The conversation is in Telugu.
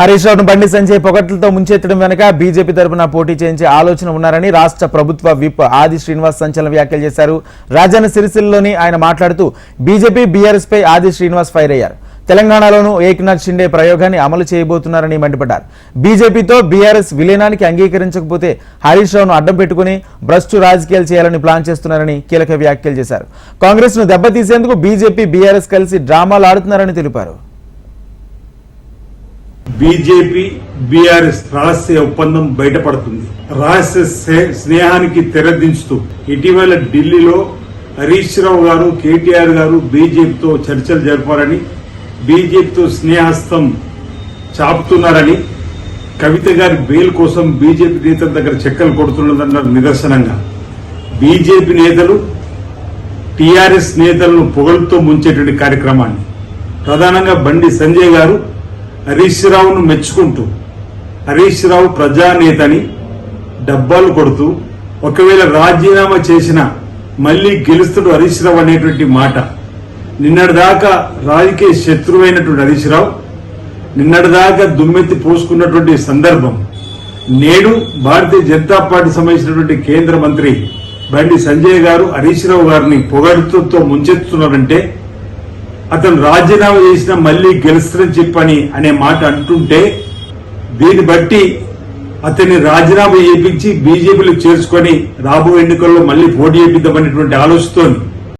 హరీష్ రావును బండి సంజయ్ పొగట్లతో ముంచెత్తడం వెనుక బీజేపీ తరపున పోటీ చేయించే ఆలోచన ఉన్నారని రాష్ట్ర ప్రభుత్వ విప్ ఆది శ్రీనివాస్ సంచలన వ్యాఖ్యలు చేశారు. రాజన్న సిరిసిల్లోని ఆయన మాట్లాడుతూ బీజేపీ బీఆర్ఎస్ పై ఆది శ్రీనివాస్ ఫైర్ అయ్యారు. తెలంగాణలోనూ ఏక్నాథ్ షిండే ప్రయోగాన్ని అమలు చేయబోతున్నారని మండిపడ్డారు. బీజేపీతో బీఆర్ఎస్ విలీనానికి అంగీకరించకపోతే హరీష్ రావును అడ్డం పెట్టుకుని భ్రష్టు రాజకీయాలు చేయాలని ప్లాన్ చేస్తున్నారని కీలక వ్యాఖ్యలు చేశారు. కాంగ్రెస్ను దెబ్బతీసేందుకు బీజేపీ బీఆర్ఎస్ కలిసి డ్రామాలు ఆడుతున్నారని తెలిపారు. బీజేపీ బీఆర్ఎస్ రహస్య ఒప్పందం బయటపడుతుంది. రహస్య స్నేహానికి తెరదించుతూ ఇటీవల ఢిల్లీలో హరీష్ రావు గారు కేటీఆర్ గారు బీజేపీతో చర్చలు జరిపారని బీజేపీతో స్నేహస్తం చాపుతున్నారని కవిత గారి బెయిల్ కోసం బీజేపీ నేతల దగ్గర చెక్కలు కొడుతున్నదన్నారు నిదర్శనంగా. బీజేపీ నేతలు టీఆర్ఎస్ నేతలను పొగలుతో ముంచేటువంటి కార్యక్రమాన్ని. ప్రధానంగా బండి సంజయ్ గారు హరీష్ రావును మెచ్చుకుంటూ హరీష్ రావు ప్రజానేతని డబ్బాలు కొడుతూ ఒకవేళ రాజీనామా చేసిన మళ్ళీ గెలుస్తుడు హరీష్ రావు అనేటువంటి మాట. నిన్నటిదాకా రాజకీయ శత్రువైనటువంటి హరీష్ రావు నిన్నటిదాకా దుమ్మెత్తి పోసుకున్నటువంటి సందర్భం. నేడు భారతీయ జనతా పార్టీ సంబంధించినటువంటి కేంద్ర మంత్రి బండి సంజయ్ గారు హరీష్ రావు గారిని పొగడుతో ముంచెత్తున్నారంటే అతను రాజీనామా చేసిన మళ్ళీ గెలుస్తారని చెప్పని అనే మాట అంటుంటే దీన్ని బట్టి అతన్ని రాజీనామా చేయించి బీజేపీలో చేర్చుకొని రాబో ఎన్నికల్లో మళ్ళీ పోటీ చేపిద్దామనేటువంటి ఆలోచనతో